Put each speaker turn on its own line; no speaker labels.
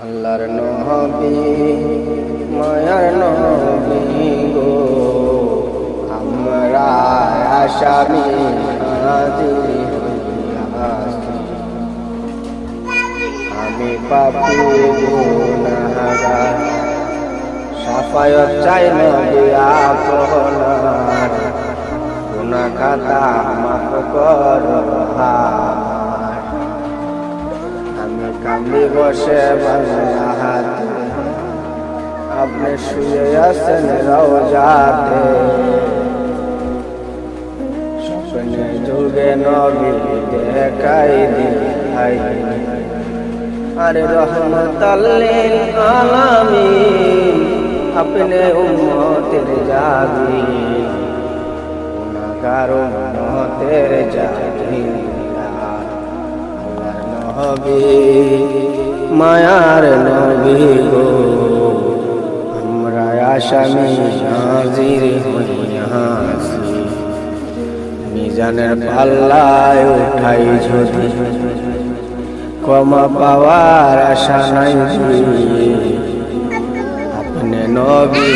আল্লাহর নবী, মায়ার নবী গো। আমরা আসামি আমি পাপি গুনাহগার। সাফায়ত চাই নবী আপনার। গুনাহ খাতা মাফ কর আমার আমি কামড়ি বসে বাংলা হাতে আপনি শুয়ে আছেন রওজাতে স্বপ্নে যুগে নবী দেখাই দিহাই আরে আপনি উম্মতের জাগি নবী মায়ার নবী গো, আমরা আসামি হাজির হইয়াছি মিজানের পাল্লায় উঠাই যদি ক্ষমা পাওয়ার আশা নাই। আপনি নবী